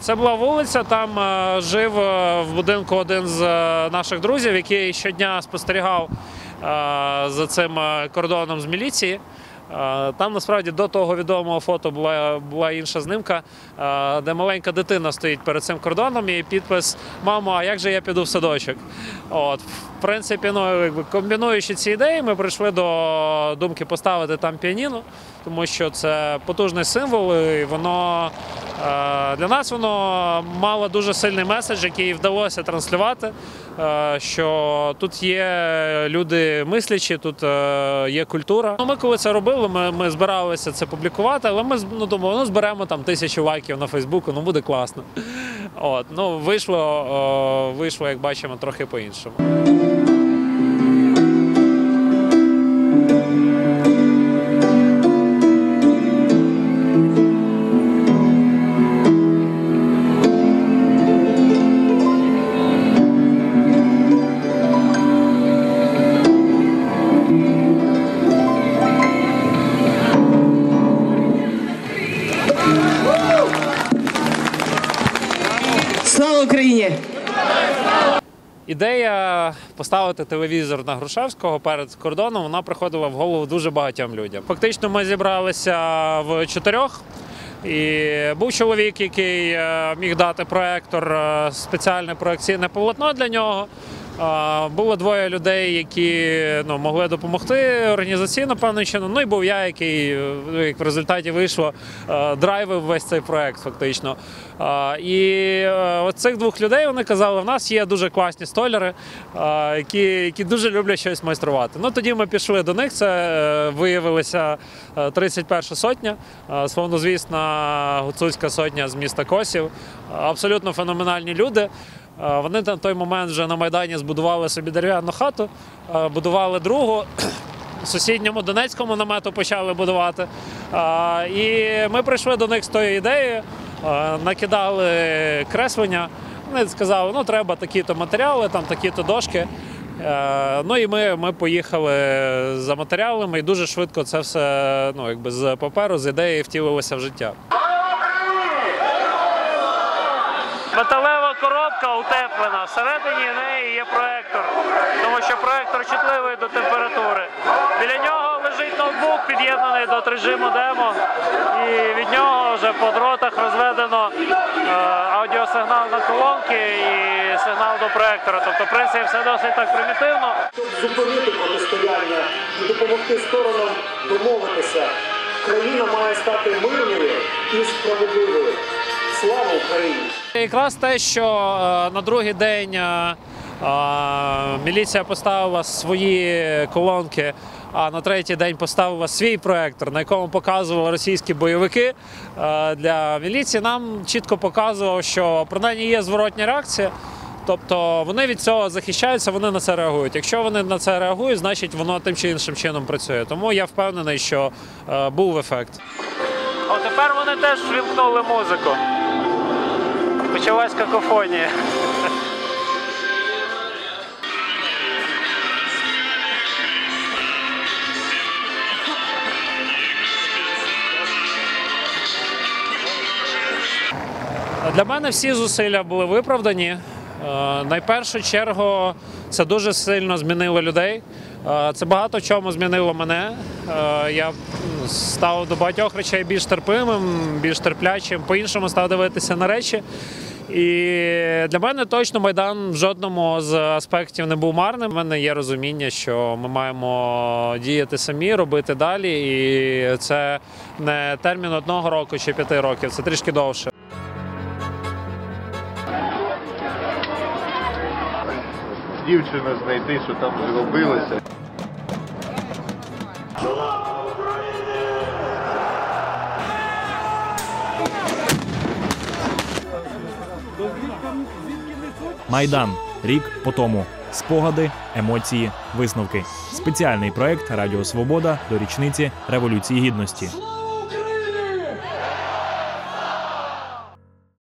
Це була вулиця. Там е, жив е, в будинку один з е, наших друзів, який щодня спостерігав за цим кордоном з міліції. Там насправді до того відомого фото була, була інша знимка, де маленька дитина стоїть перед цим кордоном і підпис Мамо, а як же я піду в садочок? От, в принципі, ну, комбінуючи ці ідеї, ми прийшли до думки поставити там піаніно, тому що це потужний символ, і воно для нас воно мало дуже сильний меседж, який вдалося транслювати. е, Що тут є люди мислячі, тут е, є культура. Ну, ми коли це робили, ми, ми збиралися це публікувати, але ми ну, думали, ну зберемо там тисячу лайків на Фейсбуку, ну буде класно. От, ну вийшло, е, вийшло, як бачимо, трохи по-іншому. Слава Україні! Ідея поставити телевізор на Грушевського перед кордоном вона приходила в голову дуже багатьом людям. Фактично, ми зібралися в чотирьох. І був чоловік, який е, міг дати проектор, е, спеціальне проекційне полотно для нього. Було двоє людей, які ну, могли допомогти організаційно певним чином. Ну і був я, який ну, як в результаті вийшло, е, драйвив весь цей проект, фактично. І е, от цих двох людей вони казали: в нас є дуже класні столяри, які, які дуже люблять щось майструвати. Ну тоді ми пішли до них. Це е, виявилася е, 31 сотня, е, славнозвісна гуцульська сотня з міста Косів. Абсолютно феноменальні люди. Е, Вони на той момент вже на Майдані збудували собі дерев'яну хату, е, будували другу. Сусідньому Донецькому намету почали будувати. І ми прийшли до них з тою ідеєю, накидали креслення. Вони сказали, ну треба такі-то матеріали, там такі-то дошки. Е, Ну і ми, ми поїхали за матеріалами, і дуже швидко це все ну, якби з паперу, з ідеї втілилося в життя. Металева коробка утеплена. Всередині неї є проектор, тому що проектор чутливий до температури. Біля нього лежить ноутбук, під'єднаний до режиму демо, і від нього вже по дротах розведено е, аудіосигнал на колонки і сигнал до проектора. Тобто, в принципі, все досить так примітивно. щоб зупинити протистояння і допомогти сторонам домовитися. Країна має стати мирною і справедливою. Слава Україні! Якраз те, що е, на другий день е, е, міліція поставила свої колонки, а на третій день поставила свій проектор, на якому показували російські бойовики для міліції, нам чітко показувало, що принаймні є зворотня реакція. Тобто вони від цього захищаються, вони на це реагують. Якщо вони на це реагують, значить воно тим чи іншим чином працює. Тому я впевнений, що е, був ефект. О, тепер вони теж вімкнули музику. Почалась какофонія. Для мене всі зусилля були виправдані. Е, Найпершу чергу це дуже сильно змінило людей. Е, Це багато в чому змінило мене. Е, Я став до багатьох речей більш терпимим, більш терплячим, по-іншому став дивитися на речі. І для мене точно Майдан в жодному з аспектів не був марним. У мене є розуміння, що ми маємо діяти самі, робити далі. І це не термін одного року чи п'яти років, це трішки довше. Дівчину знайти, що там зробилося. Майдан. Рік по тому. Спогади, емоції, висновки. Спеціальний проект Радіо Свобода до річниці Революції Гідності.